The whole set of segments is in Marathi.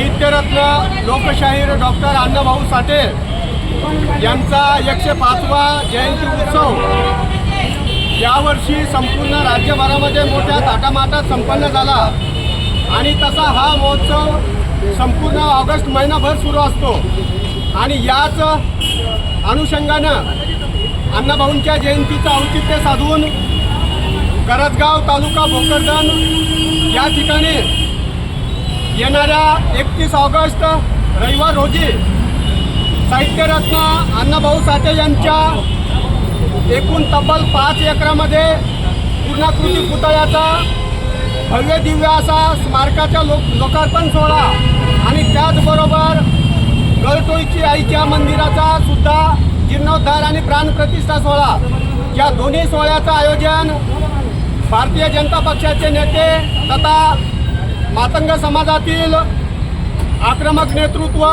साहित्यरत्न लोकशाहीर डॉक्टर अण्णाभाऊ साठे यांचा एकशे पाचवा जयंती उत्सव. यावर्षी संपूर्ण राज्यभरामध्ये मोठ्या थाटामाटात संपन्न झाला. आणि तसा हा महोत्सव संपूर्ण ऑगस्ट महिनाभर सुरू असतो. आणि याच अनुषंगानं अण्णाभाऊंच्या जयंतीचं औचित्य साधून करजगाव तालुका भोकरदन या ठिकाणी येणाऱ्या एकतीस ऑगस्ट रविवार रोजी साहित्यरत्न अण्णाभाऊ साठे यांच्या एकूण तब्बल पाच एकरामध्ये पूर्णाकृती पुतळ्याचा भव्य दिव्य असा स्मारकाच्या लोक लोकार्पण सोहळा आणि त्याचबरोबर गळटोईची आईच्या मंदिराचा सुद्धा जीर्णोद्धार आणि प्राणप्रतिष्ठा सोहळा. या दोन्ही सोहळ्याचं आयोजन भारतीय जनता पक्षाचे नेते तथा मातंग समाजातील आक्रमक नेतृत्व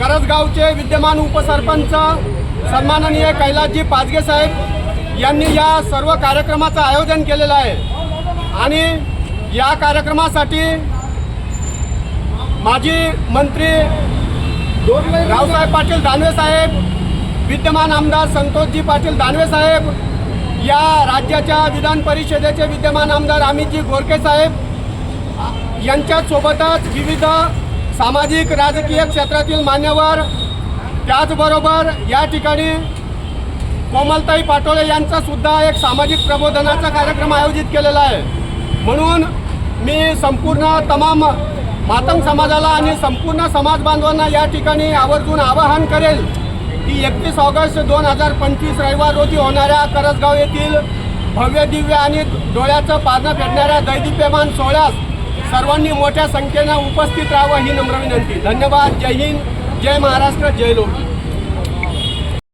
करजगावचे विद्यमान उपसरपंच सन्माननीय कैलासजी पाचगे साहेब यांनी या सर्व कार्यक्रमाचं आयोजन केलेलं आहे. आणि या कार्यक्रमासाठी माजी मंत्री रावसाहेब पाटील दानवे साहेब विद्यमान आमदार संतोषजी पाटील दानवे साहेब या राज्याच्या विधान परिषदेचे विद्यमान आमदार अमितजी गोरके साहेब यांच्यासोबतच विविध सामाजिक राजकीय क्षेत्रातील मान्यवर त्याचबरोबर या ठिकाणी कोमलताई पाटोळे यांचा सुद्धा एक सामाजिक प्रबोधनाचा कार्यक्रम आयोजित केलेला आहे. म्हणून मी संपूर्ण तमाम मातंग समाजाला आणि संपूर्ण समाज बांधवांना या ठिकाणी आवर्जून आवाहन करेल की एकतीस ऑगस्ट दोन हजार पंचवीस रविवार रोजी होणाऱ्या करसगाव येथील भव्य दिव्य आणि डोळ्याचं पारणं फेडणाऱ्या दैदिप्यमान सोहळ्यास सर्वांनी मोठ्या संख्येनं उपस्थित राहावं ही नम्र विनंती. धन्यवाद. जय हिंद. जय महाराष्ट्र. जय लोक.